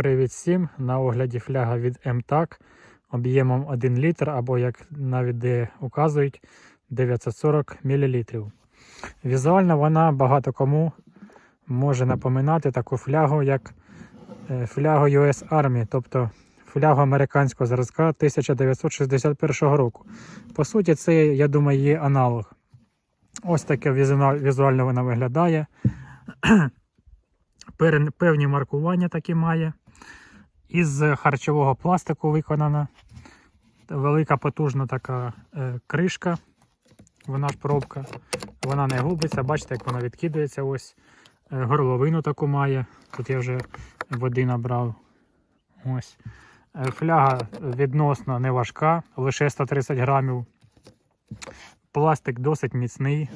Привіт всім! На огляді фляга від МТАК об'ємом 1 літр або, як навіть де указують, 940 мл. Візуально вона багато кому може напоминати таку флягу, як е, флягу US Army, тобто флягу американського зразка 1961 року. По суті, це, я думаю, є аналог. Ось таке візуально вона виглядає. Певні маркування такі має. Із харчового пластику виконана. Велика потужна така е, кришка. Вона ж пробка. Вона не губиться. Бачите, як вона відкидається. Ось Е, горловину таку має. Тут я вже води набрав. Ось. Е, Фляга відносно не важка, лише 130 грамів. Пластик досить міцний.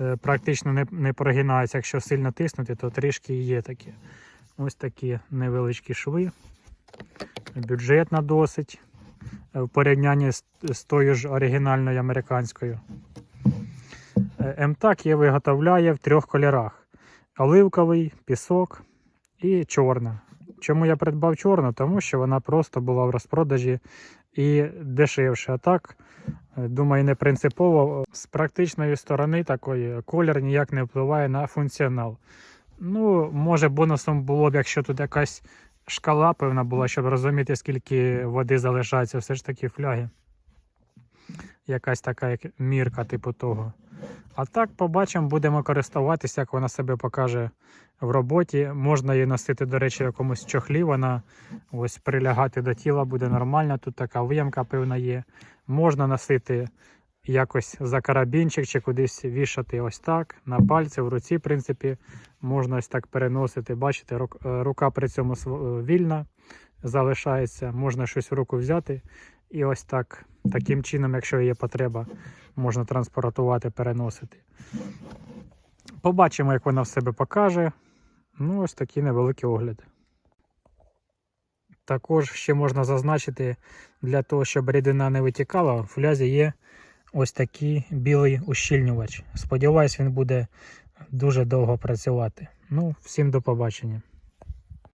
Е, Практично не, не прогинається. Якщо сильно тиснути, то трішки є такі. Ось такі невеличкі шви. Бюджетна досить. е, В порівнянні з, з тою ж оригінальною американською. Е, МТАК є виготовляє в трьох кольорах: оливковий, пісок і чорна. Чому я придбав чорну? Тому що вона просто була в розпродажі і дешевше. А так, думаю, не принципово. З практичної сторони такої колір ніяк не впливає на функціонал. Ну, може, бонусом було б, якщо тут якась шкала певна була, щоб розуміти, скільки води залишається все ж таки фляги. Якась така як мірка, типу того. А так побачимо, будемо користуватися, як вона себе покаже в роботі. Можна її носити, до речі, в якомусь чохлі. Вона ось прилягати до тіла буде нормально. Тут така виямка певна є. Можна носити якось за карабінчик чи кудись вішати ось так. На пальці, в руці, в принципі, можна ось так переносити. Бачите, е, рука при цьому е, вільна залишається. Можна щось в руку взяти. І ось так, таким чином, якщо є потреба, можна транспортувати, переносити. Побачимо, як вона в себе покаже. Ну, ось такий невеликий огляд. Також ще можна зазначити, для того, щоб рідина не витікала, в флязі є ось такий білий ущільнювач. Сподіваюсь, він буде дуже довго працювати. Ну, всім до побачення.